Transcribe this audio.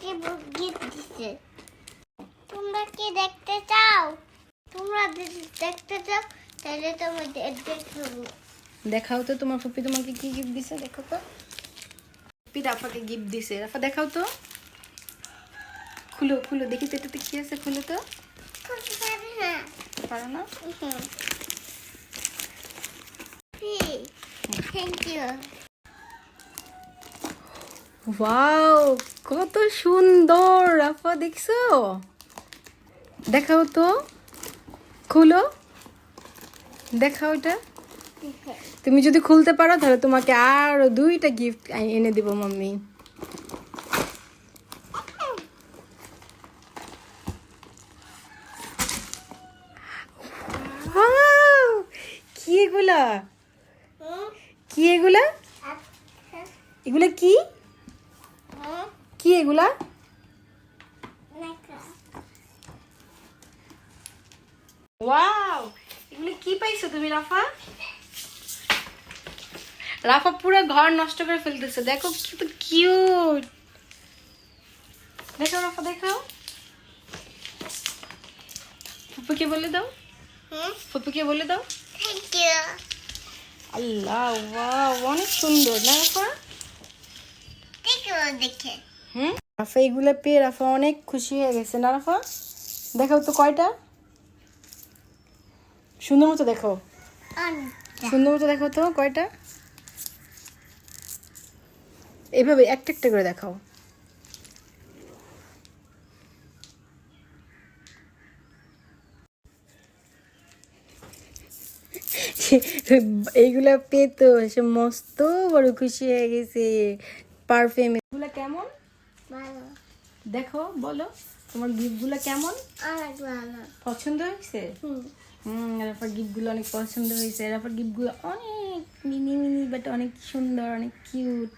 আমাকে গিফট দিছে। তোমরা কি দেখতে চাও? তোমরা যদি দেখতে চাও তাহলে তোমার দেখব দেখাও তো তোমার ফুপি তোমাকে কি গিফট দিছে দেখো তো। ফুপি রাফাকে গিফট দিছে। রাফা দেখাও তো। খুলো খুলো দেখি তো এটাতে কি আছে খুলো তো। পারো না? থ্যাংক ইউ ওয়াও কত সুন্দর রাফা দেখছ? দেখাও তো। খুলো। দেখাও এটা। তুমি যদি খুলতে পারো, তাহলে তোমাকে আরও দুইটা গিফট এনে দিব, মাম্মি! কি এগুলা? কি এগুলা? এগুলা কি? কি এগুলা? ওয়াও এগুলো কি পাইছো তুমি রাফা? রাফা পুরো ঘর নষ্ট করে ফেলতেছে দেখো কত কিউট দেখো রাফা দেখাও। ফুপুকে বলে দাও। ফুপুকে বলে দাও। থ্যাংক ইউ আল্লাহ ওয়াও অনেক সুন্দর না রাফা? দেখো। হুম? রাফা এগুলো পেয়ে রাফা অনেক খুশি হয়ে গেছে। না রাফা? দেখাও তো কয়টা। সুন্দর মতো দেখো সুন্দর মতো দেখো তো কয়টা। এভাবে একটা একটা করে দেখাও। এইগুলা পেয়ে তো সে মস্ত বড় খুশি হয়ে গেছে। পারফিউম এগুলা কেমন? ভালো। দেখো বলো তোমার গিফটগুলো কেমন? অনেক ভালো। পছন্দ হয়েছে? হুম। হুম এরপর গিফটগুলো অনেক পছন্দ হয়েছে। এরপর গিফটগুলো অনেক মিনি মিনি বাট অনেক সুন্দর অনেক কিউট